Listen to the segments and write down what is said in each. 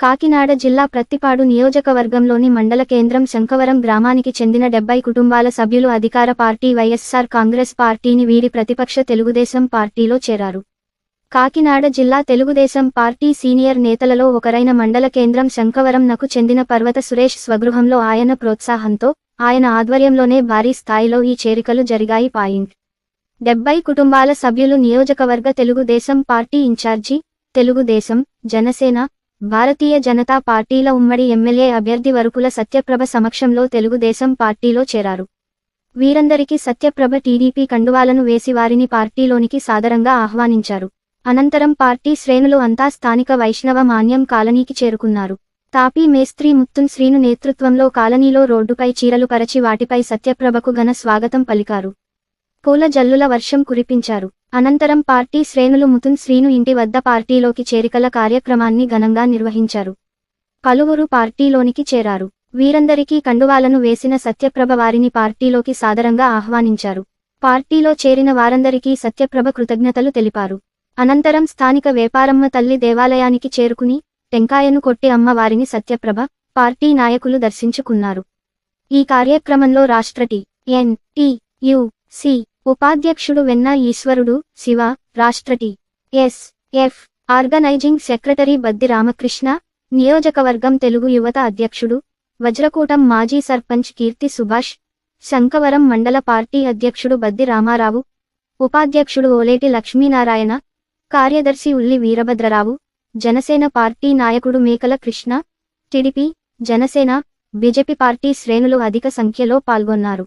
కాకినాడ జిల్లా ప్రత్తిపాడు నియోజకవర్గంలోని మండల కేంద్రం శంఖవరం గ్రామానికి చెందిన డెబ్బై కుటుంబాల సభ్యులు అధికార పార్టీ వైఎస్సార్ కాంగ్రెస్ పార్టీని వీడి ప్రతిపక్ష తెలుగుదేశం పార్టీలో చేరారు. కాకినాడ జిల్లా తెలుగుదేశం పార్టీ సీనియర్ నేతలలో ఒకరైన మండల కేంద్రం శంఖవరం నకు చెందిన పర్వత సురేష్ స్వగృహంలో ఆయన ప్రోత్సాహంతో ఆయన ఆధ్వర్యంలోనే భారీ స్థాయిలో ఈ చేరికలు జరిగాయి. పాయింట్. డెబ్బై కుటుంబాల సభ్యులు నియోజకవర్గ తెలుగుదేశం పార్టీ ఇన్ఛార్జి తెలుగుదేశం జనసేన భారతీయ జనతా పార్టీల ఉమ్మడి ఎమ్మెల్యే అభ్యర్థి వరుకుల సత్యప్రభ సమక్షంలో తెలుగుదేశం పార్టీలో చేరారు. వీరందరికీ సత్యప్రభ టీడీపీ కండువాలను వేసి వారిని పార్టీలోనికి సాదరంగా ఆహ్వానించారు. అనంతరం పార్టీ శ్రేణులు అంతా స్థానిక వైష్ణవ మాన్యం కాలనీకి చేరుకున్నారు. తాపీ మేస్త్రి ముత్తున్ శ్రీను నేతృత్వంలో కాలనీలో రోడ్డుపై చీరలు పరచి వాటిపై సత్యప్రభకు ఘన స్వాగతం పలికారు. పూల జల్లుల వర్షం కురిపించారు. అనంతరం పార్టీ శ్రేణులు ముతున్ శ్రీను ఇంటి వద్ద పార్టీలోకి చేరికల కార్యక్రమాన్ని ఘనంగా నిర్వహించారు. పలువురు పార్టీలోనికి చేరారు. వీరందరికీ కండువాలను వేసిన సత్యప్రభ వారిని పార్టీలోకి సాదరంగా ఆహ్వానించారు. పార్టీలో చేరిన వారందరికీ సత్యప్రభ కృతజ్ఞతలు తెలిపారు. అనంతరం స్థానిక వేపారమ్మ తల్లి దేవాలయానికి చేరుకుని టెంకాయను కొట్టి అమ్మవారిని సత్యప్రభ పార్టీ నాయకులు దర్శించుకున్నారు. ఈ కార్యక్రమంలో రాష్ట్ర T N T U C ఉపాధ్యక్షుడు వెన్న ఈశ్వరుడు శివ రాష్ట్ర T S. F. Organising secretary Baddi Ramakrishna నియోజకవర్గం తెలుగు యువత అధ్యక్షుడు వజ్రకూటం మాజీ సర్పంచ్ కీర్తి సుభాష్ శంకవరం మండల పార్టీ అధ్యక్షుడు బద్ది రామారావు ఉపాధ్యక్షుడు ఓలేటి లక్ష్మీనారాయణ కార్యదర్శి ఉల్లి వీరభద్రరావు జనసేన పార్టీ నాయకుడు Mekala Krishna TDP Janasena BJP party శ్రేణులు అధిక సంఖ్యలో పాల్గొన్నారు.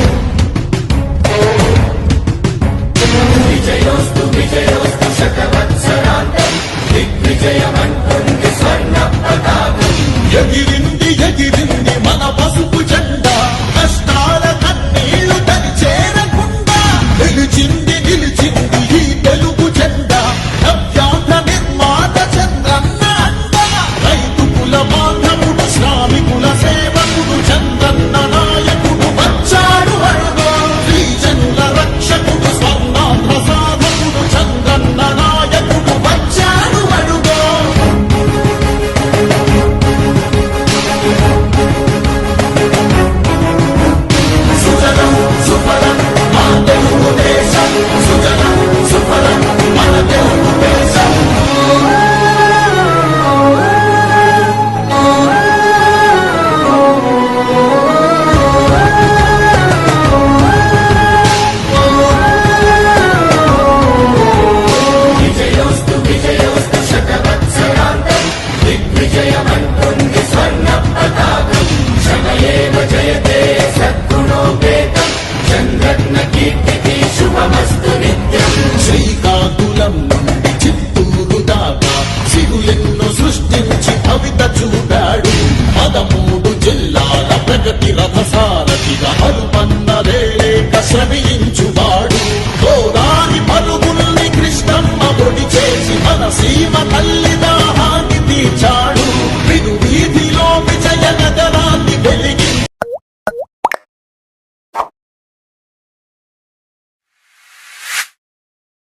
you. జిల్లాల ప్రగతి రథసారథిగా హనుమన్న లేక శ్రమించి